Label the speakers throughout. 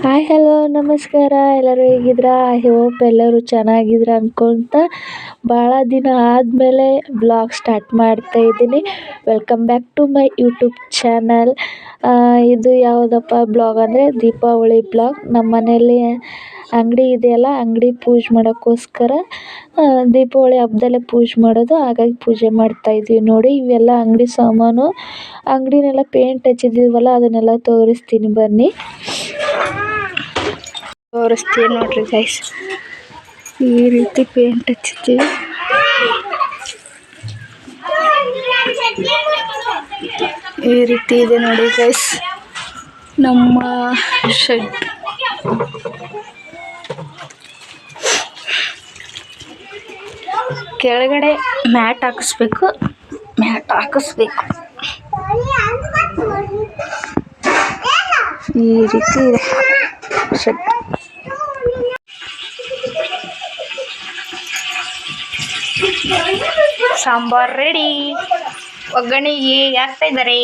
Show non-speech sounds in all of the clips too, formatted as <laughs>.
Speaker 1: Hi hello ನಮಸ್ಕಾರ. ಎಲ್ಲರೂ ಹೇಗಿದ್ದೀರಾ? ಐ ಹೋಪ್ ಎಲ್ಲರೂ ಚೆನ್ನಾಗಿದ್ದೀರಾ ಅಂದ್ಕೊಳ್ತಾ ಭಾಳ ದಿನ ಆದಮೇಲೆ ಬ್ಲಾಗ್ ಸ್ಟಾರ್ಟ್ ಮಾಡ್ತಾ ಇದ್ದೀನಿ. Welcome back to my YouTube channel ಇದು ಯಾವುದಪ್ಪ ಬ್ಲಾಗ್ ಅಂದರೆ ದೀಪಾವಳಿ ಬ್ಲಾಗ್ ನಮ್ಮ ಮನೆಯಲ್ಲಿ ಅಂಗಡಿ ಇದೆಯಲ್ಲ ಅಂಗಡಿ ಪೂಜೆ ಮಾಡೋಕ್ಕೋಸ್ಕರ ದೀಪಾವಳಿ ಹಬ್ದಲ್ಲೇ ಪೂಜೆ ಮಾಡೋದು, ಹಾಗಾಗಿ ಪೂಜೆ ಮಾಡ್ತಾ ಇದ್ದೀವಿ. ನೋಡಿ, ಇವೆಲ್ಲ ಅಂಗಡಿ ಸಾಮಾನು, ಅಂಗಡಿನೆಲ್ಲ ಪೇಂಟ್ ಹಚ್ಚಿದ್ದೀವಲ್ಲ, ಅದನ್ನೆಲ್ಲ ತೋರಿಸ್ತೀನಿ ಬನ್ನಿ. ತೋರಿಸ್ತೀನಿ ನೋಡ್ರಿ ಗೈಸ್ ಈ ರೀತಿ ಪೇಂಟ್ ಹಚ್ಚಿದ್ದೀವಿ. ಈ ರೀತಿ ಇದೆ ನೋಡಿ ಗೈಸ್ ನಮ್ಮ ಶೆಡ್ ಕೆಳಗಡೆ ಮ್ಯಾಟ್ ಹಾಕಿಸ್ಬೇಕು. ಮ್ಯಾಟ್ ಹಾಕಿಸ್ಬೇಕು. ಈ ರೀತಿ ಇದೆ. ಶೆಡ್ ಸಾಂಬಾರ್ ರೆಡಿ. ಒಗ್ಗರಣೆಗೆ ಹಾಕ್ತಾ ಇದ್ದಾರೆ?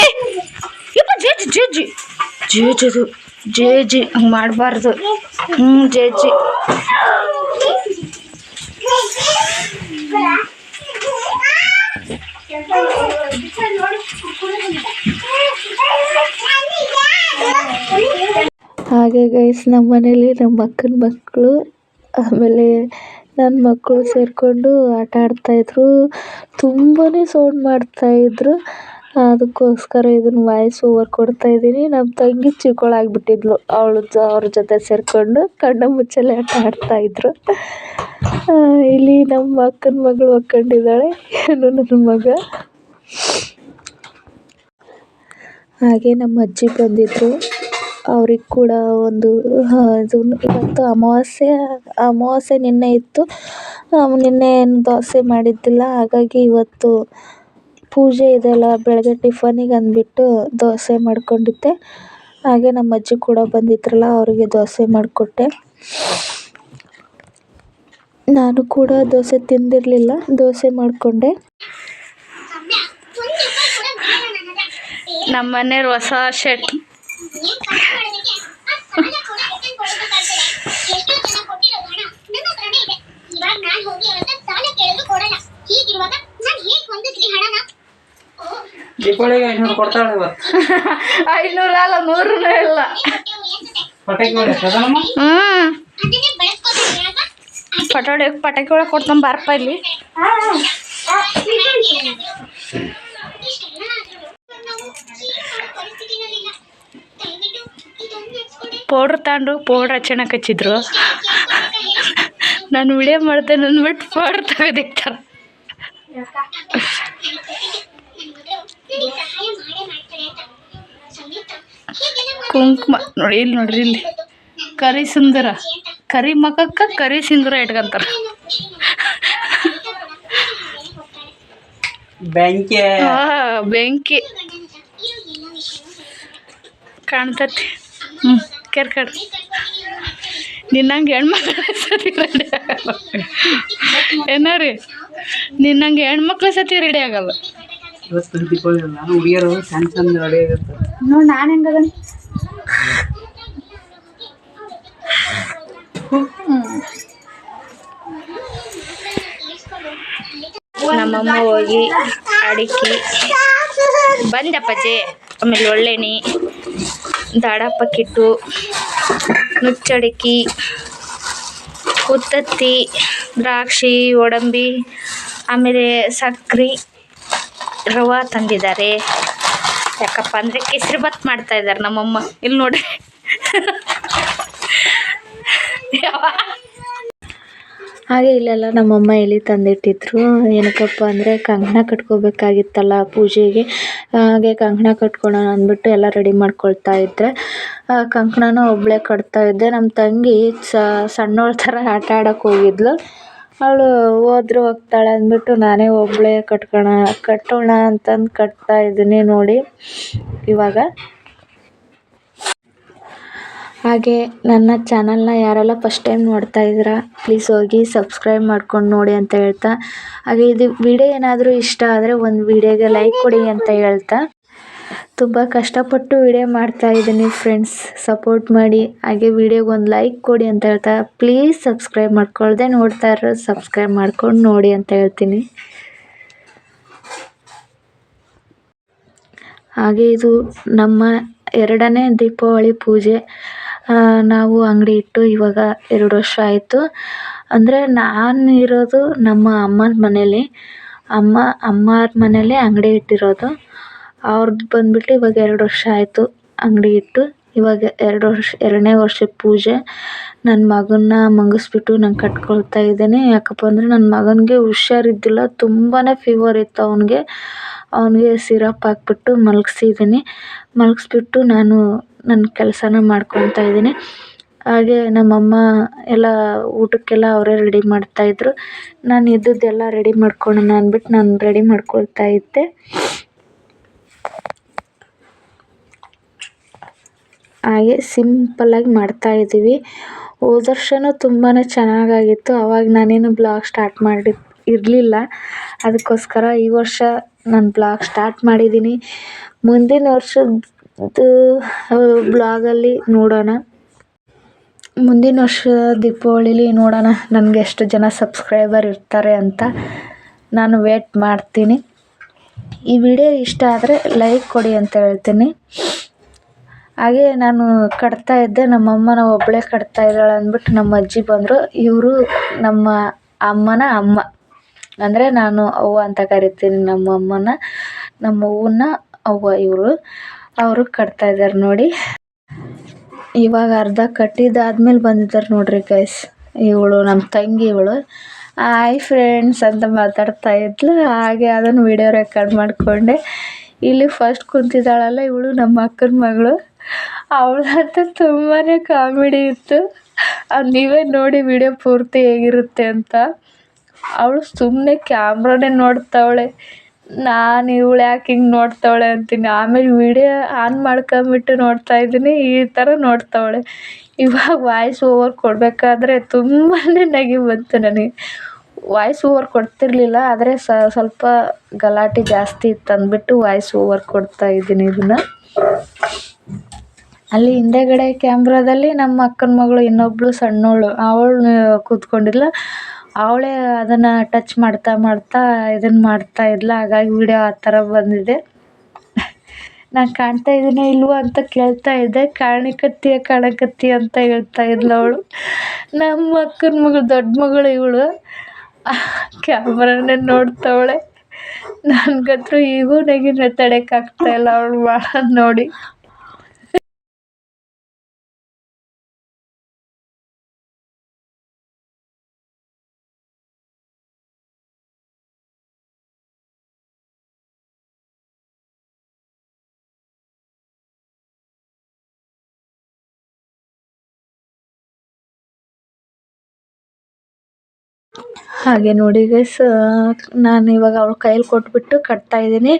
Speaker 1: ಏ ಯಪ್ಪ ಜೇಜಿ ಜೇಜಿ. ಜೇಜದು ಜೇಜಿ ಹಂಗೆ ಮಾಡಬಾರ್ದು. ಹ್ಞೂ ಜೇಜಿ. ಹಾಗೆ ಗೈಸ್ ನಮ್ಮ ಮನೇಲಿ ನಮ್ಮ ಅಕ್ಕನ ಮಕ್ಕಳು ಆಮೇಲೆ ನನ್ನ ಮಕ್ಕಳು ಸೇರಿಕೊಂಡು ಆಟ ಆಡ್ತಾಯಿದ್ರು ತುಂಬಾ ಸೌಂಡ್ ಮಾಡ್ತಾಯಿದ್ರು ಅದಕ್ಕೋಸ್ಕರ ಇದನ್ನು ವಾಯ್ಸ್ ಓವರ್ ಕೊಡ್ತಾ ಇದ್ದೀನಿ. ನಮ್ಮ ತಂಗಿ ಚಿಕ್ಕವಳಾಗ್ಬಿಟ್ಟಿದ್ಲು ಅವಳು ಜ, ಅವ್ರ ಜೊತೆ ಸೇರಿಕೊಂಡು ಕಣ್ಣು ಮುಚ್ಚಾಲೆ ಆಟ ಆಡ್ತಾಯಿದ್ರು ಇಲ್ಲಿ ನಮ್ಮ ಅಕ್ಕನ ಮಗಳು ಒಕ್ಕೊಂಡಿದ್ದಾಳೆ ಇವನು ನನ್ನ ಮಗ. ಹಾಗೆ ನಮ್ಮ ಅಜ್ಜಿ ಬಂದಿದ್ದರು ಅವ್ರಿಗೆ ಕೂಡ ಒಂದು ಇದು ಇವತ್ತು ಅಮಾವಾಸ್ಯೆ ಅಮಾವಾಸ್ಯೆ ನಿನ್ನೆ ಇತ್ತು. ನಿನ್ನೆ ಏನು ದೋಸೆ ಮಾಡಿದ್ದಿಲ್ಲ. ಹಾಗಾಗಿ ಇವತ್ತು ಪೂಜೆ ಇದೆಯಲ್ಲ ಬೆಳಗ್ಗೆ ಟಿಫನ್ನಿಗೆ ಅಂದ್ಬಿಟ್ಟು ದೋಸೆ ಮಾಡ್ಕೊಂಡಿದ್ದೆ. ಹಾಗೆ ನಮ್ಮ ಅಜ್ಜಿ ಕೂಡ ಬಂದಿದ್ರಲ್ಲ ಅವರಿಗೆ ದೋಸೆ ಮಾಡಿಕೊಟ್ಟೆ. ನಾನು ಕೂಡ ದೋಸೆ ತಿಂದಿರಲಿಲ್ಲ ದೋಸೆ ಮಾಡಿಕೊಂಡೆ. ನಮ್ಮ ಮನೆಯವ್ರು ಹೊಸ ಶರ್ಟ್.
Speaker 2: ದೀಪಾವಳಿಗೆ ಐನೂರು ಕೊಡ್ತಾಳೆ ಇವತ್ತು.
Speaker 1: ಐನೂರ ಅಲ್ಲ ನೂರು ಇಲ್ಲ.
Speaker 2: ಪಟಾಕಿ
Speaker 1: ಹ್ಮ್. ಪಟಾಡಿ ಪಟಾಕಿ ಒಳಗೆ ಕೊಡ್ತಾನೆ ಬಾರಪ್ಪ ಇಲ್ಲಿ. ಪೌಡ್ರ್ ತಗೊಂಡು ಪೌಡ್ರ್ ಹಚ್ಚಣಕ್ಕೆ ಹಚ್ಚಿದ್ರು. ನಾನು ವಿಡಿಯೋ ಮಾಡ್ತೇನೆ ಅಂದ್ಬಿಟ್ಟು ಪೌಡ್ರ್ ತೆಗೆದಿಕ್ತಾರೆ. ಕುಂಕುಮ. ನೋಡಿ ಇಲ್ಲಿ ನೋಡ್ರಿ ಇಲ್ಲಿ. ಕರಿ ಸುಂದರ. ಕರಿ ಮಖಕ್ಕೆ ಕರಿ ಸಿಂಧೂರ ಇಟ್ಕೊಂತಾರ. ಬೆಂಕಿ. ಬೆಂಕಿ. ಕಾಣ್ತತಿ. ಹ್ಞೂ ಕೆರ್ಕಡ್ ನಿನ್ನಂಗೆ ಹೆಣ್ಮಕ್ಳ ಸತಿ ರೆಡಿ ಆಗಲ್ಲ. ಏನಾರಿ ನಿನ್ನಂಗೆ ಹೆಣ್ಮಕ್ಳ ಸತಿ ರೆಡಿ ಆಗಲ್ಲ.
Speaker 2: ಇವತ್ತು ದೀಪಾವಳಿ ಅಲ್ಲ ಹುಡುಗಿಯರು ಸಣ್ಣ ಸಣ್ಣ ರೆಡಿ ಆಗಿರ್ತಾರೆ
Speaker 1: ನೋಡಿ ನಾನು ಹೆಂಗದ ನಮ್ಮಮ್ಮ ಹೋಗಿ ಅಡಿಕೆ ಬಂದಪ್ಪಜ್ಜಿ ಆಮೇಲೆ ಒಳ್ಳೆಣಿ ದಾಡ ಪಕ್ಕಿಟ್ಟು ನುಚ್ಚಡಿಕೆ ಉತ್ತತ್ತಿ ದ್ರಾಕ್ಷಿ ಗೋಡಂಬಿ ಆಮೇಲೆ ಸಕ್ರೆ ರವೆ ತಂದಿದ್ದಾರೆ. ಯಾಕಪ್ಪ ಅಂದರೆ ಕೇಸರಿ ಭಾತ್ ಮಾಡ್ತಾ ಇದ್ದಾರೆ ನಮ್ಮಮ್ಮ. ಇಲ್ಲಿ ನೋಡಿ ಹಾಗೆ ಇಲ್ಲೆಲ್ಲ ನಮ್ಮಮ್ಮ ಎಲ್ಲಿ ತಂದಿಟ್ಟಿದ್ರು. ಏನಕ್ಕಪ್ಪ ಅಂದರೆ ಕಂಕಣ ಕಟ್ಕೋಬೇಕಾಗಿತ್ತಲ್ಲ ಪೂಜೆಗೆ. ಹಾಗೆ ಕಂಕಣ ಕಟ್ಕೊಳೋಣ ಅಂದ್ಬಿಟ್ಟು ಎಲ್ಲ ರೆಡಿ ಮಾಡ್ಕೊಳ್ತಾ ಇದ್ದೆ ಕಂಕಣನ ಒಬ್ಬಳೇ ಕಟ್ತಾ ಇದ್ದೆ. ನಮ್ಮ ತಂಗಿ ಸಣ್ಣೋಳ ಥರ ಆಟ ಆಡೋಕೆ ಹೋಗಿದ್ಲು. ಅವಳು ಹೋದ್ರು ಹೋಗ್ತಾಳೆ ಅಂದ್ಬಿಟ್ಟು ನಾನೇ ಒಬ್ಬಳೇ ಕಟ್ಕೋಣ, ಕಟ್ಟೋಣ ಅಂತಂದು ಕಟ್ತಾ ಇದ್ದೀನಿ ನೋಡಿ ಇವಾಗ. ಹಾಗೆ ನನ್ನ ಚಾನಲ್ನ ಯಾರೆಲ್ಲ ಫಸ್ಟ್ ಟೈಮ್ ನೋಡ್ತಾ ಇದ್ದೀರಾ, ಪ್ಲೀಸ್ ಹೋಗಿ ಸಬ್ಸ್ಕ್ರೈಬ್ ಮಾಡ್ಕೊಂಡು ನೋಡಿ ಅಂತ ಹೇಳ್ತಾ. ಹಾಗೆ ಇದು ವಿಡಿಯೋ ಏನಾದರೂ ಇಷ್ಟ ಆದರೆ ಒಂದು ವಿಡಿಯೋಗೆ ಲೈಕ್ ಕೊಡಿ ಅಂತ ಹೇಳ್ತಾ. ತುಂಬ ಕಷ್ಟಪಟ್ಟು ವಿಡಿಯೋ ಮಾಡ್ತಾ ಇದ್ದೀನಿ ಫ್ರೆಂಡ್ಸ್ ಸಪೋರ್ಟ್ ಮಾಡಿ. ಹಾಗೆ ವಿಡಿಯೋಗೆ ಒಂದು ಲೈಕ್ ಕೊಡಿ ಅಂತ ಹೇಳ್ತಾ ಪ್ಲೀಸ್ ಸಬ್ಸ್ಕ್ರೈಬ್ ಮಾಡ್ಕೊಳ್ದೆ ನೋಡ್ತಾ ಇರೋರು ಸಬ್ಸ್ಕ್ರೈಬ್ ಮಾಡ್ಕೊಂಡು ನೋಡಿ ಅಂತ ಹೇಳ್ತೀನಿ. ಹಾಗೆ ಇದು ನಮ್ಮ ಎರಡನೇ ದೀಪಾವಳಿ ಪೂಜೆ. ನಾವು ಅಂಗಡಿ ಇಟ್ಟು ಇವಾಗ ಎರಡು ವರ್ಷ ಆಯಿತು. ಅಂದರೆ ನಾನು ಇರೋದು ನಮ್ಮ ಅಮ್ಮನ ಮನೇಲಿ. ಅಮ್ಮ, ಅಮ್ಮರ ಮನೇಲಿ ಅಂಗಡಿ ಇಟ್ಟಿರೋದು. ಅವ್ರದ್ದು ಬಂದ್ಬಿಟ್ಟು ಇವಾಗ ಎರಡು ವರ್ಷ ಆಯಿತು ಅಂಗಡಿ ಇಟ್ಟು. ಇವಾಗ ಎರಡು ವರ್ಷ, ಎರಡನೇ ವರ್ಷ ಪೂಜೆ. ನನ್ನ ಮಗನ್ನ ಮಂಗಿಸ್ಬಿಟ್ಟು ನಾನು ಕಟ್ಕೊಳ್ತಾ ಇದ್ದೇನೆ. ಯಾಕಪ್ಪ ಅಂದರೆ ನನ್ನ ಮಗನಿಗೆ ಹುಷಾರಿದ್ದಿಲ್ಲ. ತುಂಬಾ ಫೀವರ್ ಇತ್ತು ಅವನಿಗೆ. ಅವನಿಗೆ ಸಿರಪ್ ಹಾಕ್ಬಿಟ್ಟು ಮಲಗಿಸಿದ್ದೀನಿ. ಮಲಗಿಸ್ಬಿಟ್ಟು ನಾನು ನನ್ನ ಕೆಲಸನ ಮಾಡ್ಕೊತಾ ಇದ್ದೀನಿ. ಹಾಗೆ ನಮ್ಮಮ್ಮ ಎಲ್ಲ ಊಟಕ್ಕೆಲ್ಲ ಅವರೇ ರೆಡಿ ಮಾಡ್ತಾಯಿದ್ರು ನಾನು ಇದ್ದದ್ದೆಲ್ಲ ರೆಡಿ ಮಾಡ್ಕೊಳ್ಳೋಣ ಅಂದ್ಬಿಟ್ಟು ನಾನು ರೆಡಿ ಮಾಡ್ಕೊಳ್ತಾ ಇದ್ದೆ. ಹಾಗೆ ಸಿಂಪಲ್ಲಾಗಿ ಮಾಡ್ತಾಯಿದ್ದೀವಿ ಹೋದ ವರ್ಷವೂ ತುಂಬಾ ಚೆನ್ನಾಗಾಗಿತ್ತು. ಅವಾಗ ನಾನೇನು ಬ್ಲಾಗ್ ಸ್ಟಾರ್ಟ್ ಮಾಡಿ ಇರಲಿಲ್ಲ. ಅದಕ್ಕೋಸ್ಕರ ಈ ವರ್ಷ ನಾನು ಬ್ಲಾಗ್ ಸ್ಟಾರ್ಟ್ ಮಾಡಿದ್ದೀನಿ. ಮುಂದಿನ ವರ್ಷದ್ದು ಬ್ಲಾಗಲ್ಲಿ ನೋಡೋಣ. ಮುಂದಿನ ವರ್ಷ ದೀಪಾವಳಿಲಿ ನೋಡೋಣ. ನನಗೆ ಎಷ್ಟು ಜನ ಸಬ್ಸ್ಕ್ರೈಬರ್ ಇರ್ತಾರೆ ಅಂತ ನಾನು ವೇಟ್ ಮಾಡ್ತೀನಿ. ಈ ವಿಡಿಯೋ ಇಷ್ಟ ಆದರೆ ಲೈಕ್ ಕೊಡಿ ಅಂತ ಹೇಳ್ತೀನಿ. ಹಾಗೆ ನಾನು ಕಟ್ತಾ ಇದ್ದೆ ನಮ್ಮ ಅಮ್ಮನ ಒಬ್ಬಳೇ ಕಟ್ತಾ ಇದ್ದಾಳೆ ಅಂದ್ಬಿಟ್ಟು ನಮ್ಮ ಅಜ್ಜಿ ಬಂದರು. ಇವರು ನಮ್ಮ ಅಮ್ಮನ ಅಮ್ಮ. ಅಂದರೆ ನಾನು ಅವ್ವ ಅಂತ ಕರಿತೀನಿ, ನಮ್ಮ ಅಮ್ಮನ, ನಮ್ಮ ಅವ್ವನ ಅವ್ವ ಇವರು. ಅವರು ಕಟ್ತಾ ಇದ್ದಾರೆ ನೋಡಿ. ಇವಾಗ ಅರ್ಧ ಕಟ್ಟಿದ್ದಾದ್ಮೇಲೆ ಬಂದಿದ್ದಾರೆ ನೋಡ್ರಿ ಗೈಸ್ ಇವಳು ನಮ್ಮ ತಂಗಿ ಇವಳು. ಹಾಯ್ ಫ್ರೆಂಡ್ಸ್ ಅಂತ ಮಾತಾಡ್ತಾ ಇದ್ಲು. ಹಾಗೆ ಅದನ್ನು ವಿಡಿಯೋ ರೆಕಾರ್ಡ್ ಮಾಡಿಕೊಂಡೆ. ಇಲ್ಲಿ ಫಸ್ಟ್ ಕುಂತಿದ್ದಾಳಲ್ಲ ಇವಳು, ನಮ್ಮ ಅಕ್ಕನ ಮಗಳು. ಅವಳಂತೂ ತುಂಬಾ ಕಾಮಿಡಿ ಇತ್ತು. ಅದು ನೀವೇ ನೋಡಿ ವಿಡಿಯೋ ಪೂರ್ತಿ ಹೇಗಿರುತ್ತೆ ಅಂತ. ಅವಳು ಸುಮ್ಮನೆ ಕ್ಯಾಮ್ರಾನೇ ನೋಡ್ತಾವಳೆ. ನಾನು ಇವಳು ಯಾಕೆ ಹಿಂಗೆ ನೋಡ್ತಾವಳೆ ಅಂತೀನಿ. ಆಮೇಲೆ ವಿಡಿಯೋ ಆನ್ ಮಾಡ್ಕೊಂಬಿಟ್ಟು ನೋಡ್ತಾ ಇದ್ದೀನಿ. ಈ ಥರ ನೋಡ್ತಾವಳೆ. ಇವಾಗ ವಾಯ್ಸ್ ಓವರ್ ಕೊಡಬೇಕಾದ್ರೆ ತುಂಬಾ ನಗೆ ಬಂತು ನನಗೆ. ವಾಯ್ಸ್ ಓವರ್ ಕೊಡ್ತಿರಲಿಲ್ಲ, ಆದರೆ ಸ್ವಲ್ಪ ಗಲಾಟೆ ಜಾಸ್ತಿ ಇತ್ತು ಅಂದ್ಬಿಟ್ಟು ವಾಯ್ಸ್ ಓವರ್ ಕೊಡ್ತಾ ಇದ್ದೀನಿ ಇದನ್ನು. ಅಲ್ಲಿ ಹಿಂದೆಗಡೆ ಕ್ಯಾಮ್ರಾದಲ್ಲಿ ನಮ್ಮ ಅಕ್ಕನ ಮಗಳು ಇನ್ನೊಬ್ಬಳು ಸಣ್ಣವಳು. ಅವಳು ಕೂತ್ಕೊಂಡಿದ್ಲು. ಅವಳೇ ಅದನ್ನು ಟಚ್ ಮಾಡ್ತಾ ಮಾಡ್ತಾ ಇದನ್ನು ಮಾಡ್ತಾ ಇದ್ಲು. ಹಾಗಾಗಿ ವಿಡಿಯೋ ಆ ಥರ ಬಂದಿದೆ. ನಾನು ಕಾಣ್ತಾ ಇದ್ದೀನೋ ಇಲ್ವೋ ಅಂತ ಕೇಳ್ತಾ ಇದ್ದೆ. ಕಾಣಿಕತ್ತೀಯ ಕಾಣಕತ್ತಿ ಅಂತ ಹೇಳ್ತಾ ಇದ್ಲು ಅವಳು. ನಮ್ಮ ಅಕ್ಕನ ಮಗಳು, ದೊಡ್ಡ ಮಗಳು ಇವಳು. ಕ್ಯಾಮ್ರಾನೇ ನೋಡ್ತಾವಳೆ. ನನಗಂತೂ ಈಗೂ ನೆಗೆ ತಡೆಕಾಗ್ತಾ ಇಲ್ಲ ಅವಳು. ಮಾಡೋದು ನೋಡಿ. ಹಾಗೆ ನೋಡಿ ಗೈಸ್ ನಾನು ಇವಾಗ ಅವಳ ಕೈಯಲ್ಲಿ ಕೊಟ್ಬಿಟ್ಟು ಕಟ್ತಾ ಇದ್ದೀನಿ.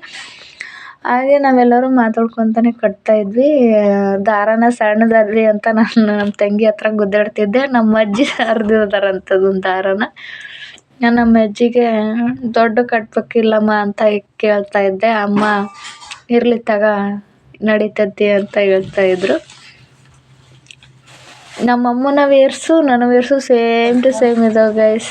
Speaker 1: ಹಾಗೆ ನಾವೆಲ್ಲರೂ ಮಾತಾಡ್ಕೊತಾನೆ ಕಟ್ತಾ ಇದ್ವಿ. ದಾರನ ಸಣ್ಣದಾದ್ರಿ ಅಂತ ನಾನು ನಮ್ಮ ತಂಗಿ ಹತ್ರ ಗುದ್ದಾಡ್ತಿದ್ದೆ. ನಮ್ಮ ಅಜ್ಜಿ ಹರಿದಿರ್ತಾರಂಥದ್ದು ದಾರನ. ನಾನು ನಮ್ಮ ಅಜ್ಜಿಗೆ, ದೊಡ್ಡ ಕಟ್ಬೇಕಿಲ್ಲಮ್ಮ ಅಂತ ಕೇಳ್ತಾ ಇದ್ದೆ. ಅಮ್ಮ, ಇರಲಿ ತಗ, ನಡೀತೈತಿ ಅಂತ ಹೇಳ್ತಾ ಇದ್ರು. ನಮ್ಮ ಅಮ್ಮನ ವೇರ್ಸು ನನ್ನ ವೇರ್ಸು ಸೇಮ್ ಟು ಸೇಮ್ ಇದಾವೆ ಗೈಸ್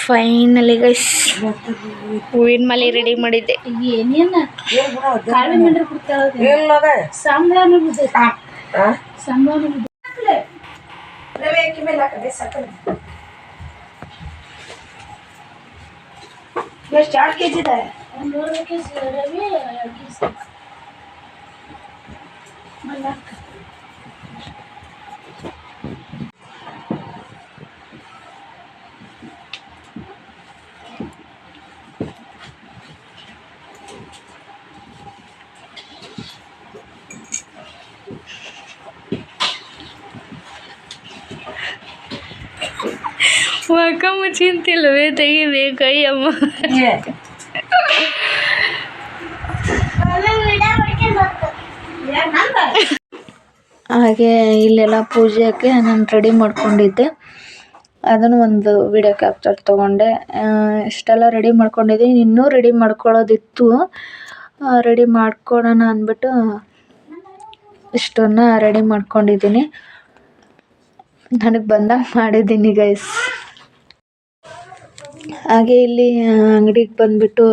Speaker 1: ಫೈನಲಿ ಗೈಸ್ ಹೂವಿನ ಮಾಲೆ ರೆಡಿ ಮಾಡಿದ್ದೆ
Speaker 2: ಎಷ್ಟು ಎರಡು ಕೆ ಜಿ ಇದೆ
Speaker 1: ಮಕ ಮುಚ್ಚಿಂತಿಲ್ವೇ ತೆಗಿಬೇಕು ಅಯ್ಯಮ್ಮ ಹಾಗೆ ಇಲ್ಲೆಲ್ಲ ಪೂಜೆಗೆ ನಾನು ರೆಡಿ ಮಾಡ್ಕೊಂಡಿದ್ದೆ. ಅದನ್ನು ಒಂದು ವಿಡಿಯೋ ಕ್ಯಾಪ್ಚರ್ ತೊಗೊಂಡೆ. ಇಷ್ಟೆಲ್ಲ ರೆಡಿ ಮಾಡ್ಕೊಂಡಿದ್ದೀನಿ. ಇನ್ನೂ ರೆಡಿ ಮಾಡ್ಕೊಳ್ಳೋದಿತ್ತು. ರೆಡಿ ಮಾಡ್ಕೊಳ್ಳೋಣ ಅಂದ್ಬಿಟ್ಟು ಇಷ್ಟನ್ನು ರೆಡಿ ಮಾಡ್ಕೊಂಡಿದ್ದೀನಿ. ನನಗೆ ಬಂದಾಗ ಮಾಡಿದ್ದೀನಿ ಗೈಸ್ ಹಾಗೆ ಇಲ್ಲಿ ಅಂಗಡಿಗೆ ಬಂದ್ಬಿಟ್ಟು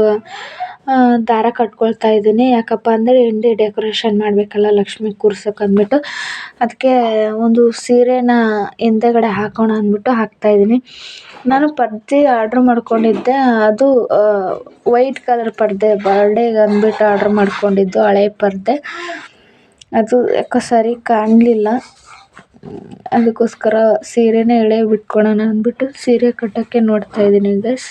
Speaker 1: ದಾರ ಕಟ್ಕೊಳ್ತಾ ಇದ್ದೀನಿ. ಯಾಕಪ್ಪ ಅಂದರೆ ಹಿಂದೆ ಡೆಕೋರೇಷನ್ ಮಾಡಬೇಕಲ್ಲ, ಲಕ್ಷ್ಮಿ ಕೂರ್ಸೋಕೆ ಅಂದ್ಬಿಟ್ಟು. ಅದಕ್ಕೆ ಒಂದು ಸೀರೆನ ಹಿಂದೆಗಡೆ ಹಾಕೋಣ ಅಂದ್ಬಿಟ್ಟು ಹಾಕ್ತಾ ಇದ್ದೀನಿ. ನಾನು ಪರ್ದೆ ಆರ್ಡ್ರ್ ಮಾಡ್ಕೊಂಡಿದ್ದೆ. ಅದು ವೈಟ್ ಕಲರ್ ಪರ್ದೆ ಬರ್ಡೇಗೆ ಅಂದ್ಬಿಟ್ಟು ಆರ್ಡ್ರ್ ಮಾಡ್ಕೊಂಡಿದ್ದು ಹಳೆ ಪರ್ದೆ. ಅದು ಯಾಕೋ ಸರಿ ಕಾಣಲಿಲ್ಲ. ಅದಕ್ಕೋಸ್ಕರ ಸೀರೆನೇ ಎಳೆ ಬಿಟ್ಕೊಳ್ಳೋಣ ಅಂದ್ಬಿಟ್ಟು ಸೀರೆ ಕಟ್ಟೋಕ್ಕೆ ನೋಡ್ತಾ ಇದ್ದೀನಿ ಗೈಸ್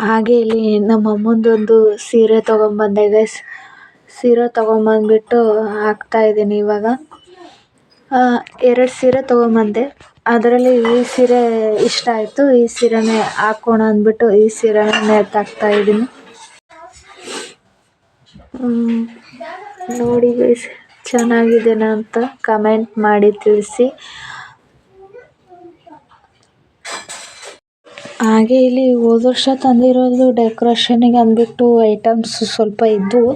Speaker 1: ಹಾಗೆ ಇಲ್ಲಿ ನಮ್ಮ ಅಮ್ಮಂದೊಂದು ಸೀರೆ ತೊಗೊಂಬಂದೆ ಗೈಸ್ ಸೀರೆ ತೊಗೊಂಬಂದ್ಬಿಟ್ಟು ಹಾಕ್ತಾ ಇದ್ದೀನಿ ಇವಾಗ. ಎರಡು ಸೀರೆ ತೊಗೊಂಬಂದೆ. ಅದರಲ್ಲಿ ಈ ಸೀರೆ ಇಷ್ಟ ಆಯಿತು, ಈ ಸೀರೆನೇ ಹಾಕೋಣ ಅಂದ್ಬಿಟ್ಟು ಈ ಸೀರೆನೇ ನೇತಾಕ್ತಾ ಇದ್ದೀನಿ. ನೋಡಿ ಗೈಸ್ ಚೆನ್ನಾಗಿದೆನಾ ಅಂತ ಕಮೆಂಟ್ ಮಾಡಿ ತಿಳಿಸಿ. ಹಾಗೆ ಇಲ್ಲಿ ಹೋದ ವರ್ಷ ತಂದಿರೋದು ಡೆಕೋರೇಷನಿಗೆ ಅಂದ್ಬಿಟ್ಟು ಐಟಮ್ಸ್ ಸ್ವಲ್ಪ ಇದ್ದವು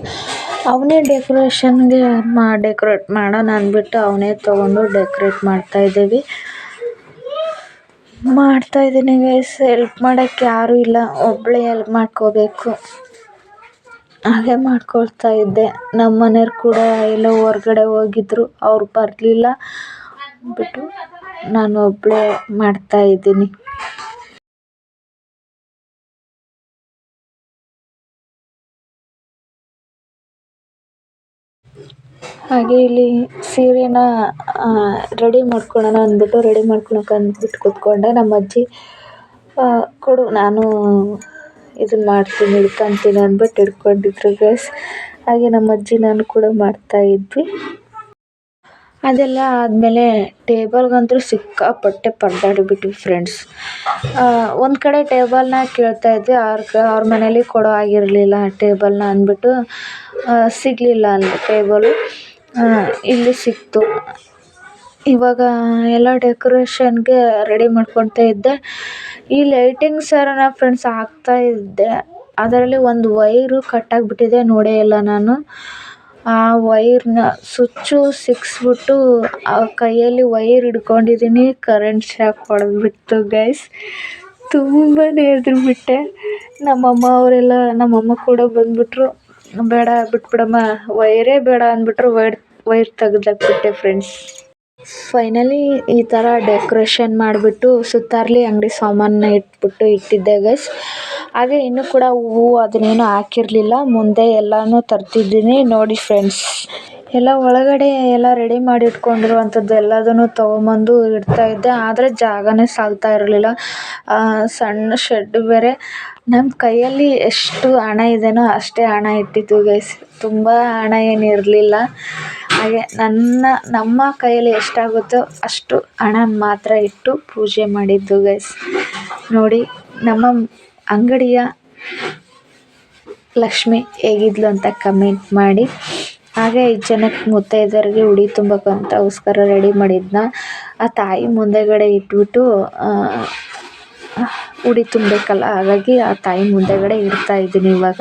Speaker 1: ಅವನೇ ಡೆಕೋರೇಷನ್ಗೆ ಮಾ ಡೆಕೋರೇಟ್ ಮಾಡೋಣ ಅಂದ್ಬಿಟ್ಟು ಅವನೇ ತೊಗೊಂಡು ಡೆಕೋರೇಟ್ ಮಾಡ್ತಾ ಇದ್ದೀವಿ. ಮಾಡ್ತಾ ಇದ್ದೀನಿ ಗೈಸ್ ಹೆಲ್ಪ್ ಮಾಡೋಕ್ಕೆ ಯಾರೂ ಇಲ್ಲ. ಒಬ್ಬಳೇ ಹೆಲ್ಪ್ ಮಾಡ್ಕೋಬೇಕು. ಹಾಗೆ ಮಾಡ್ಕೊಳ್ತಾ ಇದ್ದೆ. ನಮ್ಮ ಮನೆಯವ್ರು ಕೂಡ ಎಲ್ಲೋ ಹೊರ್ಗಡೆ ಹೋಗಿದ್ರು. ಅವ್ರು ಬರಲಿಲ್ಲ. ಬಿಟ್ಟು ನಾನು ಒಬ್ಬಳೇ ಮಾಡ್ತಾ ಇದ್ದೀನಿ. ಹಾಗೆ ಇಲ್ಲಿ ಸೀರೆನ ರೆಡಿ ಮಾಡ್ಕೊಳ್ಳೋಣ ಅಂದ್ಬಿಟ್ಟು ರೆಡಿ ಮಾಡ್ಕೊಳಕ್ಕೆ ಅಂದ್ಬಿಟ್ಟು ಕೂತ್ಕೊಂಡೆ. ನಮ್ಮ ಅಜ್ಜಿ ಕೊಡು, ನಾನು ಇದನ್ನ ಮಾಡ್ತೀನಿ ಹಿಡ್ಕೊಂತೀನಿ ಅಂದ್ಬಿಟ್ಟು ಹಿಡ್ಕೊಂಡಿದ್ರು ಗೈಸ್ ಹಾಗೆ ನಮ್ಮ ಅಜ್ಜಿ ನಾನು ಕೂಡ ಮಾಡ್ತಾ ಇದ್ವಿ. ಅದೆಲ್ಲ ಆದಮೇಲೆ ಟೇಬಲ್ಗಂತೂ ಸಿಕ್ಕಾಪಟ್ಟೆ ಪರದಾಡಿಬಿಟ್ವಿ ಫ್ರೆಂಡ್ಸ್ ಒಂದು ಕಡೆ ಟೇಬಲ್ನ ಕೇಳ್ತಾ ಇದ್ವಿ, ಅವ್ರ ಅವ್ರ ಮನೇಲಿ ಕೊಡೋ ಆಗಿರಲಿಲ್ಲ ಟೇಬಲ್ನ ಅಂದ್ಬಿಟ್ಟು ಸಿಗಲಿಲ್ಲ ಅಲ್ಲಿ ಟೇಬಲು. ಇಲ್ಲಿ ಸಿಕ್ತು. ಇವಾಗ ಎಲ್ಲ ಡೆಕೋರೇಷನ್ಗೆ ರೆಡಿ ಮಾಡ್ಕೊಳ್ತಾ ಇದ್ದೆ. ಈ ಲೈಟಿಂಗ್ಸ್ ಯಾರನ ಫ್ರೆಂಡ್ಸ್ ಹಾಕ್ತಾ ಇದ್ದೆ. ಅದರಲ್ಲಿ ಒಂದು ವೈರು ಕಟ್ಟಾಗಿಬಿಟ್ಟಿದೆ ನೋಡೇ ಇಲ್ಲ ನಾನು. ಆ ವೈರ್ನ ಸುಚ್ಚು ಸಿಕ್ಸ್ಬಿಟ್ಟು ಆ ಕೈಯಲ್ಲಿ ವೈರ್ ಹಿಡ್ಕೊಂಡಿದ್ದೀನಿ ಕರೆಂಟ್ ಶಾಕ್ ಹೊಡೆದ್ಬಿಡ್ತು ಗೈಸ್. ತುಂಬಾ ಹೆದ್ರಿಬಿಟ್ಟೆ. ನಮ್ಮಮ್ಮ ಅವರೆಲ್ಲ, ನಮ್ಮಮ್ಮ ಕೂಡ ಬಂದ್ಬಿಟ್ರು. ಬೇಡ ಬಿಟ್ಬಿಡಮ್ಮ. ವೈರೇ ಬೇಡ ಅಂದ್ಬಿಟ್ರು. ವೈರ್ ವೈರ್ ತೆಗ್ದಾಕ್ಬಿಟ್ಟೆ ಫ್ರೆಂಡ್ಸ್ ಫೈನಲಿ ಈ ಥರ ಡೆಕೋರೇಷನ್ ಮಾಡಿಬಿಟ್ಟು ಸುತ್ತಾರ್ಲಿ ಅಂಗಡಿ ಸಾಮಾನನ್ನ ಇಟ್ಬಿಟ್ಟು ಇಟ್ಟಿದ್ದೆ ಗೈಸ್ ಹಾಗೆ ಇನ್ನೂ ಕೂಡ ಹೂವು ಅದನ್ನೇನು ಹಾಕಿರಲಿಲ್ಲ. ಮುಂದೆ ಎಲ್ಲನೂ ತರ್ತಿದ್ದೀನಿ. ನೋಡಿ ಫ್ರೆಂಡ್ಸ್ ಎಲ್ಲ ಒಳಗಡೆ ಎಲ್ಲ ರೆಡಿ ಮಾಡಿ ಇಟ್ಕೊಂಡಿರುವಂಥದ್ದು ಎಲ್ಲದನ್ನು ತೊಗೊಂಬಂದು ಇಡ್ತಾ ಇದ್ದೆ. ಆದರೆ ಜಾಗನೇ ಸಾಲ್ತಾ ಇರಲಿಲ್ಲ. ಸಣ್ಣ ಶೆಡ್ ಬೇರೆ. ನಮ್ಮ ಕೈಯಲ್ಲಿ ಎಷ್ಟು ಹಣ ಇದೆಯೋ ಅಷ್ಟೇ ಹಣ ಇಟ್ಟಿದ್ದು ಗೈಸ್ ತುಂಬ ಹಣ ಏನು ಇರಲಿಲ್ಲ ಹಾಗೆ ನನ್ನ, ನಮ್ಮ ಕೈಯಲ್ಲಿ ಎಷ್ಟಾಗುತ್ತೋ ಅಷ್ಟು ಹಣ ಮಾತ್ರ ಇಟ್ಟು ಪೂಜೆ ಮಾಡಿದ್ದು ಗೈಸ್ ನೋಡಿ, ನಮ್ಮ ಅಂಗಡಿಯ ಲಕ್ಷ್ಮಿ ಹೇಗಿದ್ಲು ಅಂತ ಕಮೆಂಟ್ ಮಾಡಿ. ಹಾಗೆ ಐದು ಜನಕ್ಕೆ ಮುತ್ತೈದೆಯರಿಗೆ ಉಡಿ ತುಂಬಕ್ಕಂತಗೋಸ್ಕರ ರೆಡಿ ಮಾಡಿದ್ನ. ಆ ತಾಯಿ ಮುಂದೆಗಡೆ ಇಟ್ಬಿಟ್ಟು ಉಡಿ ತುಂಬಬೇಕಲ್ಲ, ಹಾಗಾಗಿ ಆ ತಾಯಿ ಮುಂದೆಗಡೆ ಇಡ್ತಾ ಇದ್ದೀನಿ ಇವಾಗ.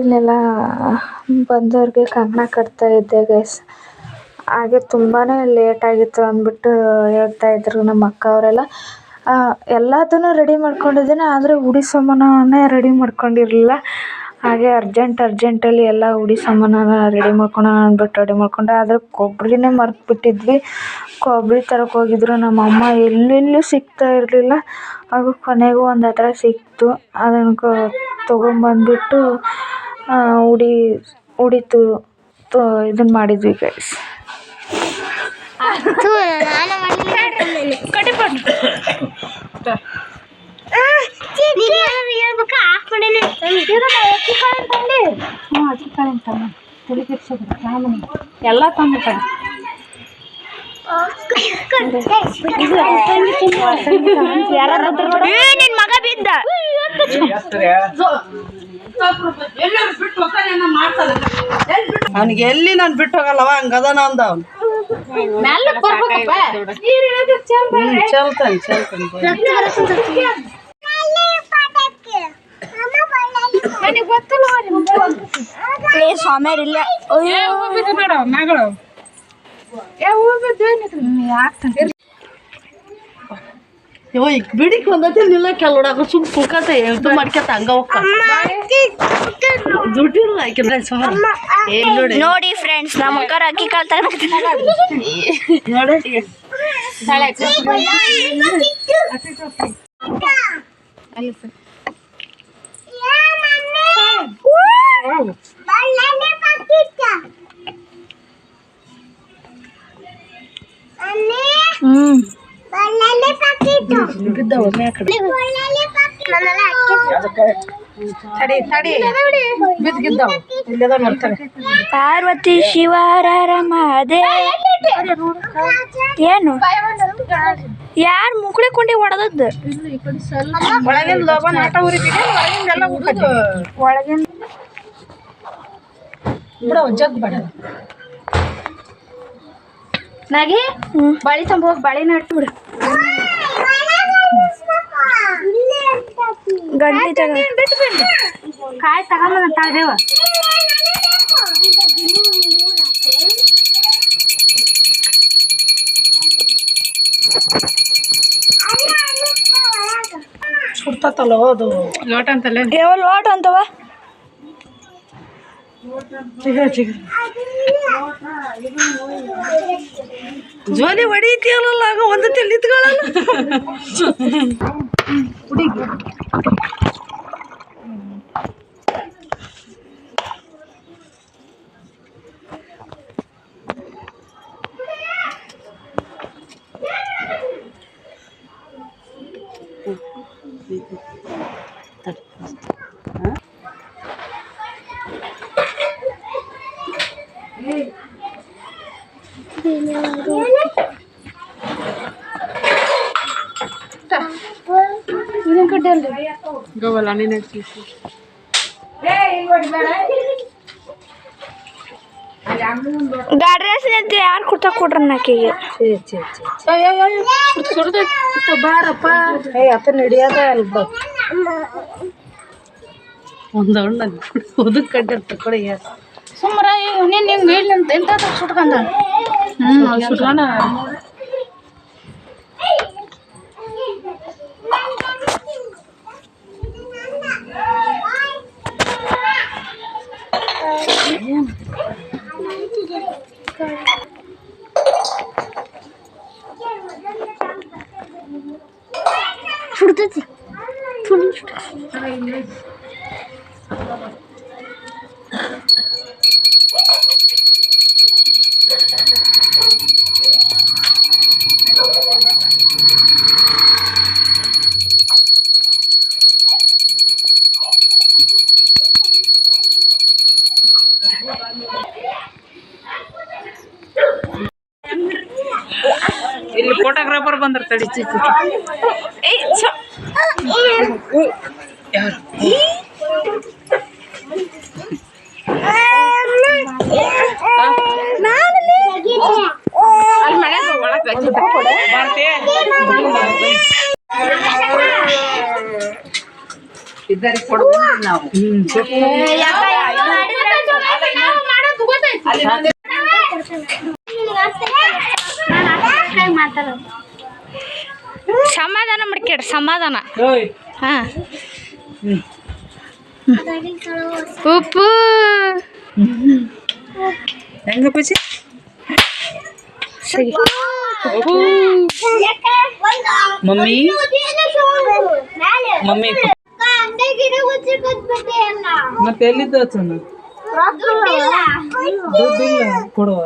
Speaker 1: ಇಲ್ಲೆಲ್ಲ ಬಂದವ್ರಿಗೆ ಕಂಕಣ ಕಟ್ತಾ ಇದ್ದೆ ಗೈಸ್ ಹಾಗೆ ತುಂಬಾ ಲೇಟ್ ಆಗಿತ್ತು ಅಂದ್ಬಿಟ್ಟು ಹೇಳ್ತಾ ಇದ್ದರು ನಮ್ಮ ಅಕ್ಕ ಅವರೆಲ್ಲ. ಎಲ್ಲದನ್ನು ರೆಡಿ ಮಾಡ್ಕೊಂಡಿದ್ದೀನಿ, ಆದರೆ ಉಡಿ ಸಾಮಾನೇ ರೆಡಿ ಮಾಡ್ಕೊಂಡಿರಲಿಲ್ಲ. ಹಾಗೆ ಅರ್ಜೆಂಟ್ ಅರ್ಜೆಂಟಲ್ಲಿ ಎಲ್ಲ ಉಡಿ ಸಾಮಾನನ್ನ ರೆಡಿ ಮಾಡ್ಕೊಳೋಣ ಅಂದ್ಬಿಟ್ಟು ರೆಡಿ ಮಾಡ್ಕೊಂಡೆ. ಆದರೆ ಕೊಬ್ಬರಿನೇ ಮರ್ತು ಬಿಟ್ಟಿದ್ವಿ ಕೊಬ್ಬರಿ ತರಕ್ಕೆ ಹೋಗಿದ್ರು. ನಮ್ಮ ಅಮ್ಮ ಎಲ್ಲೆಲ್ಲೂ ಸಿಗ್ತಾ ಇರಲಿಲ್ಲ. ಹಾಗೂ ಕೊನೆಗೂ ಒಂದು ಹತ್ರ ಸಿಕ್ತು. ಅದನ್ನು ತೊಗೊಂಬಂದ್ಬಿಟ್ಟು ಉಡಿ ಉಡಿ ತು ಇದನ್ನ ಮಾಡಿದ್ವಿ ಗೈಸ್
Speaker 3: ಎಲ್ಲ ತಂದ್ಬಿಟ್ಟ
Speaker 4: ನಿನ್ ಮಗ ಬಿದ್ದ
Speaker 2: ಅವ್ನಿಗೆ ಎಲ್ಲಿ ನಾನು ಬಿಟ್ಟು ಹೋಗಲ್ಲವ ಹಂಗದಾನ ಅಂದ ಅವ್ನು ಹ್ಮ್ ಚಲ್ತಾನೆ ಚಲ್ತಾನೆ
Speaker 4: ಏ ಸ್ವಾಮಿಯರ್ ಇಲ್ಲ
Speaker 3: ಮಗಳು
Speaker 2: ಯೋ ಈಗ ಬಿಡಿಕ್ ಬಂದೈತಿ ನಿಲ್ಲಕ್ಕೆ ನೋಡಾಕ ಸುಮ್ ಕುಲ್ಕತ ಇದು ಮಾಡ್ಕೊತ ಹಂಗ ಹೋಗ್ಕ ದುಡ್ಡಿಲ್ಲ ಆಕಿಂದ ಸುಮಾರು ಏ ನೋಡಿ
Speaker 4: ನೋಡಿ ಫ್ರೆಂಡ್ಸ್ ನಮ್ಮ ಅಕ್ಕರ ಅಕ್ಕಿ ಕಾಲ್
Speaker 2: ನೋಡಿ
Speaker 4: ಹ್ಮ್.
Speaker 2: ಬಿದ್ದವ ಮ್ಯಾಕಡೆ ತಡಿ ತಡಿ. ಬಿದ್ದಿದ್ದಾವ. ಇಲ್ಲದ ನೋಡ್ತಾರೆ.
Speaker 4: ಪಾರ್ವತಿ ಶಿವರ ಮಹದೇ ಏನು? ಯಾರು ಮುಕುಳಿ ಕುಂಡಿ ಹೊಡೆದದ್ದು
Speaker 2: ಒಳಗಿನ ಉರಿತಿದೆ
Speaker 4: ಒಳಗಿನ
Speaker 2: ಜಗ್ ಬೇಡ.
Speaker 4: ನಾಗಿ ಬಳಿ ತಂಬ ಹೋಗಿ ಬಳಿ ನಟ್ಟು ಬಿಡು. ಗಂಟಿ ಕಾಯಿ ತಗೊಂಬಂದ ತಾಳ್ದೇವ
Speaker 2: ಸುಡ್ತತ್ತಲ್ಲ ಅದು. ಲೋಟ ಅಂತಲ್ಲ
Speaker 4: ಯಾವ ಲೋಟ್ ಅಂತವ?
Speaker 2: ಜೋಲಿ ಹೊಡಿತೀಯಲ್ಲ ಆಗ ಒಂದು ನಿಂತ್ಕೊಳ್ಳಲ್ಲ. <laughs> ಗೋವಲ್ಲ ನೀನು
Speaker 4: ಗಾಡಿ ರೇಸ್ ನಿಂತು ಯಾರು ಕುರ್ತಾ ಕೊಡ್ರ ನಾಕಿಗೆ
Speaker 2: ಬಾರಪ್ಪ. ಏ ಅತ್ತ ನಡಿಯೋದ ಅಲ್ಪ ಒಂದು ಹಣ್ಣು ಉದಕ್ ಕಡ್ಡಿ ತಕೊಡಿ
Speaker 3: ಸುಮ್ಮರ ನೀನ್ ನಿನ್ನ ಮೇಲ್ ನಿಂತ ಎಂತ ಸುಟ್ಕೊಂಡ. ಹ್ಮ್ ಸುಟ್ಕೊಂಡ. Şurada değil. Şurada şurada. Aynen.
Speaker 5: ಇಲ್ಲಿ ಫೋಟೋಗ್ರಾಫರ್ ಬಂದ್ರ ತಡಿ ಚಿ ಚಿ, ಚಿ. ಯಾರು? ಮಾಡ್ತೀಯ? ಇದ್ದರಿಗೆ ಕೊಡ್ಬೋದು ನಾವು. ಹ್ಮ್
Speaker 3: ಸಮಾಧಾನ ಮಾಡ್ಕೇಡ್ರಿ ಸಮಾಧಾನ
Speaker 5: ಓಯ್
Speaker 3: ಹಾ ಉಪ್ಪು
Speaker 5: ಹೆಂಗ ಖುಷಿ
Speaker 3: ಸರಿ
Speaker 5: ಮಮ್ಮಿ ಮಮ್ಮಿ ಮತ್ತೆ ಎಲ್ಲಿದ್ದ ಚನ್ನ ದುಡ್ಡಿಲ್ಲ ಕೊಡುವ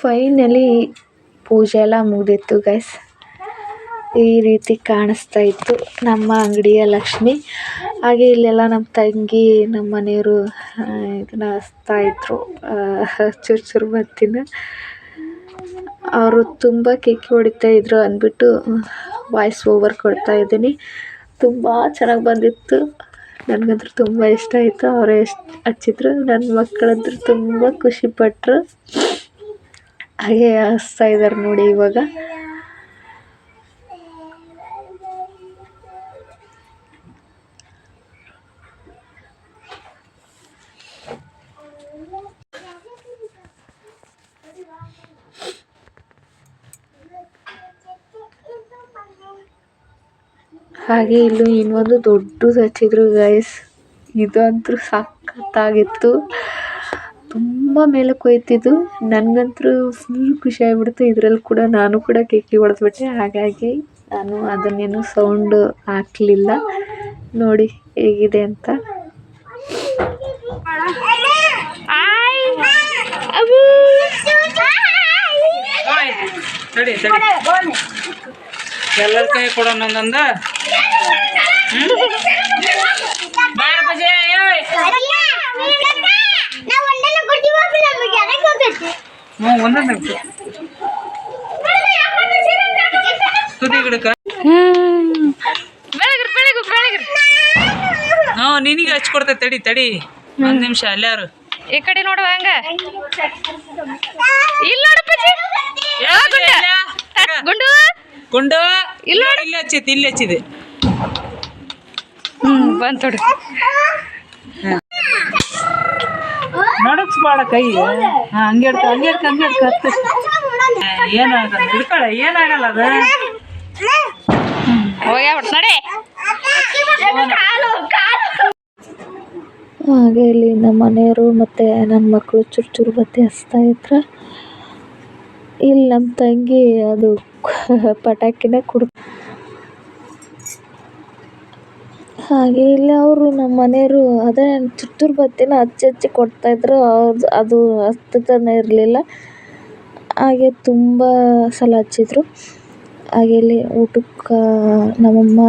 Speaker 1: ಫೈನಲಿ ಪೂಜೆ ಎಲ್ಲ ಮುಗಿದಿತ್ತು ಗೈಸ್ ಈ ರೀತಿ ಕಾಣಿಸ್ತಾ ಇತ್ತು ನಮ್ಮ ಅಂಗಡಿಯ ಲಕ್ಷ್ಮಿ. ಹಾಗೆ ಇಲ್ಲೆಲ್ಲ ನಮ್ಮ ತಂಗಿ, ನಮ್ಮ ಮನೆಯವರು ಇದನ್ನ ಹಚ್ತಾ ಇದ್ರು. ಚೂರು ಚೂರು ಬತ್ತಿನ ಅವರು ತುಂಬ ಕೇಕಿ ಹೊಡಿತಾ ಇದ್ರು ಅಂದ್ಬಿಟ್ಟು ವಾಯ್ಸ್ ಓವರ್ ಕೊಡ್ತಾ ಇದ್ದೀನಿ. ತುಂಬ ಚೆನ್ನಾಗಿ ಬಂದಿತ್ತು. ನನಗಂತೂ ತುಂಬ ಇಷ್ಟ ಆಯಿತು. ಅವರೇ ಎಷ್ಟು ಹಚ್ಚಿದ್ರು. ನನ್ನ ಮಕ್ಕಳಂತೂ ತುಂಬ ಖುಷಿಪಟ್ಟರು ಹಾಗೆ ಹಚ್ತಾ ಇದ್ದಾರೆ ನೋಡಿ ಇವಾಗ. ಹಾಗೆ ಇಲ್ಲಿ ಇನ್ನೊಂದು ದೊಡ್ಡದು ಹಚ್ಚಿದ್ರು ಗೈಸ್ ಇದಂತೂ ಸಖತ್ತಾಗಿತ್ತು ತುಂಬ ಮೇಲಕ್ಕೆ ಹೋಯ್ತಿದ್ದು ನನಗಂತೂ ಫುಲ್ ಖುಷಿ ಆಗ್ಬಿಡ್ತು ಇದರಲ್ಲಿ ಕೂಡ ನಾನು ಕೂಡ ಕೇಕಿ ಹೊಡೆದ್ಬಿಟ್ಟೆ ಹಾಗಾಗಿ ನಾನು ಅದನ್ನೇನು ಸೌಂಡ್ ಹಾಕಲಿಲ್ಲ ನೋಡಿ ಹೇಗಿದೆ ಅಂತ
Speaker 5: ತಡಿ ಎಲ್ಲರ ಕೈ ಕೊಡೋಣ ಒಂದೊಂದ ತುದಿ ಗಿಡಕ್ಕ? ಹ್ಞೂ ನಿನಗೆ ಹಚ್ಕೊಡ್ತೈತೆ ತಡಿ ತಡಿ. ಒಂದು ನಿಮಿಷ ಅಲ್ಲಾರು
Speaker 3: ಈ ಕಡೆ ನೋಡುವ ಹಂಗ. ಇಲ್ಲ ನೋಡಪ್ಪ ಗುಂಡು?
Speaker 5: ಗುಂಡು ಇಲ್ಲ. ಇಲ್ಲ ಹಚ್ಚಿತ್ತು ಇಲ್ಲಿ ಹಚ್ಚಿದೆ.
Speaker 3: ಹ್ಮ್ ಬಂತ
Speaker 5: ನಡಕ್ಸ್ಬಾಡ ಕೈ. ಹಂಗೆ ಹಿಡ್ಕ ಹಂಗೆ ಹಂಗೆ ಹತ್ತು. ಏನಾಗಲ್ಲ ಹಿಡ್ಕೊಳ ಏನಾಗಲ್ಲ ಅದು?
Speaker 3: ನಡೆ.
Speaker 1: ಹಾಗೆ ಇಲ್ಲಿ ನಮ್ಮ ಮನೆಯವರು ಮತ್ತು ನನ್ನ ಮಕ್ಕಳು ಚುರ್ಚುರು ಚೂರು ಬತ್ತಿ ಹಚ್ತಾ ಇದ್ರು. ಇಲ್ಲಿ ನಮ್ಮ ತಂಗಿ ಅದು <laughs> ಪಟಾಕಿನ ಕುಡ್ ಹಾಗೆ ಇಲ್ಲಿ ಅವರು ನಮ್ಮ ಮನೆಯವರು, ಅದೇ ಚುತ್ತೂರು ಬತ್ತಿನ ಹಚ್ಚಿ ಹಚ್ಚಿ ಕೊಡ್ತಾಯಿದ್ರು ಅವ್ರದ್ದು ಅದು ಹತ್ತತಾನೆ ಇರಲಿಲ್ಲ. ಹಾಗೆ ತುಂಬ ಸಲ ಹಚ್ಚಿದ್ರು. ಹಾಗೆ ಇಲ್ಲಿ ಊಟಕ್ಕೆ ನಮ್ಮಮ್ಮ,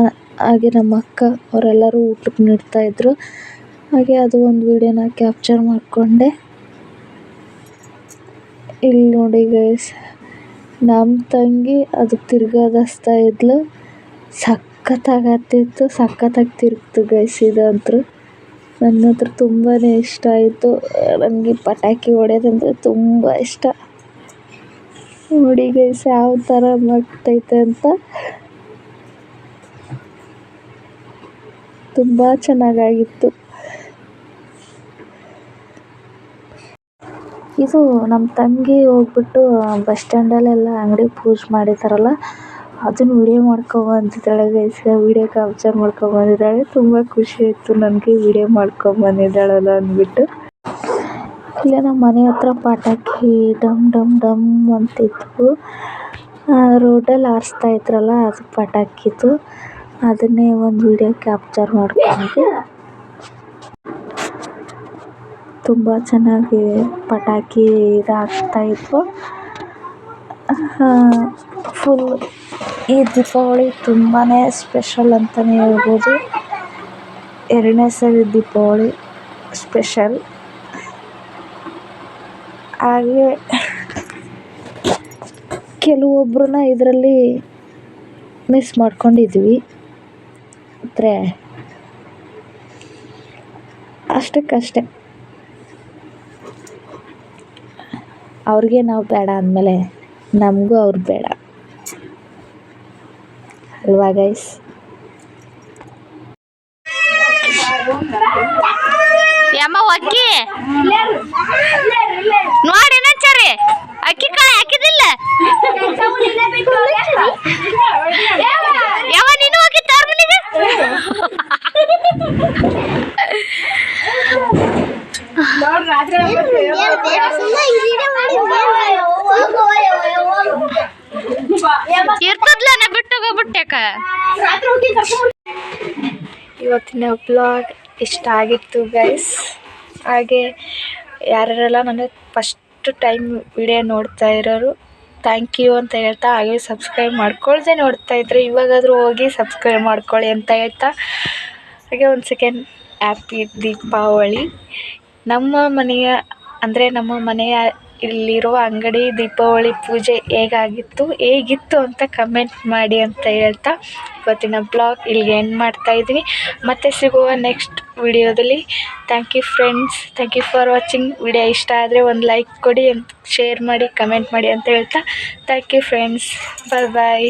Speaker 1: ಹಾಗೆ ನಮ್ಮ ಅಕ್ಕ, ಅವರೆಲ್ಲರೂ ಊಟಕ್ಕೆ ನೀಡ್ತಾಯಿದ್ರು ಹಾಗೆ ಅದು ಒಂದು ವಿಡಿಯೋನ ಕ್ಯಾಪ್ಚರ್ ಮಾಡಿಕೊಂಡೆ. ಇಲ್ಲಿ ನೋಡಿ ಗೈಸ್ ನಮ್ಮ ತಂಗಿ ಅದು ತಿರ್ಗಾದಸ್ತಾ ಇದ್ಲು. ಸಖತ್ತಾಗತ್ತಿತ್ತು ಸಖತ್ತಾಗಿ ತಿರುಗ್ತು ಗೈಸ್ ಇದಂತೂ ಹತ್ರ ತುಂಬಾ ಇಷ್ಟ ಆಯಿತು. ನನಗೆ ಪಟಾಕಿ ಹೊಡೆಯೋದಂದ್ರೆ ತುಂಬ ಇಷ್ಟ. ನೋಡಿ ಗೈಸ್ ಯಾವ ಥರ ಮಾಡ್ತೈತೆ ಅಂತ. ತುಂಬ ಚೆನ್ನಾಗಾಗಿತ್ತು. ಇದು ನಮ್ಮ ತಂಗಿ ಹೋಗ್ಬಿಟ್ಟು ಬಸ್ ಸ್ಟ್ಯಾಂಡಲ್ಲೆಲ್ಲ ಅಂಗಡಿ ಪೂಜೆ ಮಾಡಿದಾರಲ್ಲ ಅದನ್ನ ವಿಡಿಯೋ ಮಾಡ್ಕೊಂಬಂದಿದ್ದಾಳೆ ಗೈಸ್ ವಿಡಿಯೋ ಕ್ಯಾಪ್ಚರ್ ಮಾಡ್ಕೊಂಬಂದಿದ್ದಾಳೆ. ತುಂಬ ಖುಷಿ ಆಯಿತು ನನಗೆ ವಿಡಿಯೋ ಮಾಡ್ಕೊಂಬಂದಿದ್ದಾಳಲ್ಲ ಅಂದ್ಬಿಟ್ಟು. ಇಲ್ಲ ನಮ್ಮ ಮನೆ ಹತ್ರ ಪಟಾಕಿ ಡಮ್ ಡಮ್ ಡಮ್ ಅಂತಿದ್ವು. ರೋಡಲ್ಲಿ ಹಾರಿಸ್ತಾ ಇದ್ರಲ್ಲ, ಅದು ಪಟಾಕಿದು. ಅದನ್ನೇ ಒಂದು ವಿಡಿಯೋ ಕ್ಯಾಪ್ಚರ್ ಮಾಡ್ಕೊಂಡೆ ತುಂಬ ಚೆನ್ನಾಗಿ ಪಟಾಕಿ ಇದಾಗ್ತಾ ಇದ್ವು. ಫುಲ್ ಈ ದೀಪಾವಳಿ ತುಂಬಾ ಸ್ಪೆಷಲ್ ಅಂತಲೇ ಹೇಳ್ಬೋದು. ಎರಡನೇ ಸರಿ ದೀಪಾವಳಿ ಸ್ಪೆಷಲ್ ಹಾಗೆ ಕೆಲವೊಬ್ಬರನ್ನ ಇದರಲ್ಲಿ ಮಿಸ್ ಮಾಡ್ಕೊಂಡಿದ್ವಿ. ಅಂದರೆ ಅಷ್ಟಕ್ಕಷ್ಟೆ. ಅವ್ರಿಗೆ ನಾವು ಬೇಡ ಅಂದಮೇಲೆ ನಮಗೂ ಅವ್ರು ಬೇಡ. ಅಲ್ವಾ ಗೈಸ್
Speaker 3: ಯಮ್ಮ ಅಕ್ಕಿ ನೋಡಿ ಏನಂಚಾರಿ ಅಕ್ಕಿ ಕಾಳು ಹಾಕಿದಿಲ್ಲ ಯಾವ ನೀನು ಹೋಗಿ ತವ್ರ ಮನೆಗೆ ಇರ್ತದ್ಲ ನಾ ಬಿಟ್ಟು ಹೋಗ್ಬಿಟ್ಟೆಕ
Speaker 1: ಇವತ್ತಿನ ಬ್ಲಾಗ್ ಇಷ್ಟ ಆಗಿತ್ತು ಗೈಸ್ ಹಾಗೆ ಯಾರ್ಯಾರೆಲ್ಲ ನನಗೆ ಫಸ್ಟ್ ಟೈಮ್ ವಿಡಿಯೋ ನೋಡ್ತಾ ಇರೋರು ಥ್ಯಾಂಕ್ ಯು ಅಂತ ಹೇಳ್ತಾ ಹಾಗೆ ಸಬ್ಸ್ಕ್ರೈಬ್ ಮಾಡ್ಕೊಳ್ದೆ ನೋಡ್ತಾ ಇದ್ರೆ ಇವಾಗಾದರೂ ಹೋಗಿ ಸಬ್ಸ್ಕ್ರೈಬ್ ಮಾಡ್ಕೊಳ್ಳಿ ಅಂತ ಹೇಳ್ತಾ. ಹಾಗೆ ಒಂದು ಸೆಕೆಂಡ್ ಹ್ಯಾಪಿ ದೀಪಾವಳಿ. ನಮ್ಮ ಮನೆಯ, ಅಂದರೆ ನಮ್ಮ ಮನೆಯ ಇಲ್ಲಿರುವ ಅಂಗಡಿ ದೀಪಾವಳಿ ಪೂಜೆ ಹೇಗಾಗಿತ್ತು, ಹೇಗಿತ್ತು ಅಂತ ಕಮೆಂಟ್ ಮಾಡಿ ಅಂತ ಹೇಳ್ತಾ ಇವತ್ತಿನ ಬ್ಲಾಗ್ ಇಲ್ಲಿಗೆ ಎಂಡ್ ಮಾಡ್ತಾ ಇದ್ದೀನಿ. ಮತ್ತೆ ಸಿಗುವ ನೆಕ್ಸ್ಟ್ ವಿಡಿಯೋದಲ್ಲಿ. Thank you friends thank you for watching video ಇಷ್ಟ ಆದರೆ ಒಂದು ಲೈಕ್ ಕೊಡಿ ಅಂತ ಶೇರ್ ಮಾಡಿ ಕಮೆಂಟ್ ಮಾಡಿ ಅಂತ ಹೇಳ್ತಾ. Thank you friends bye bye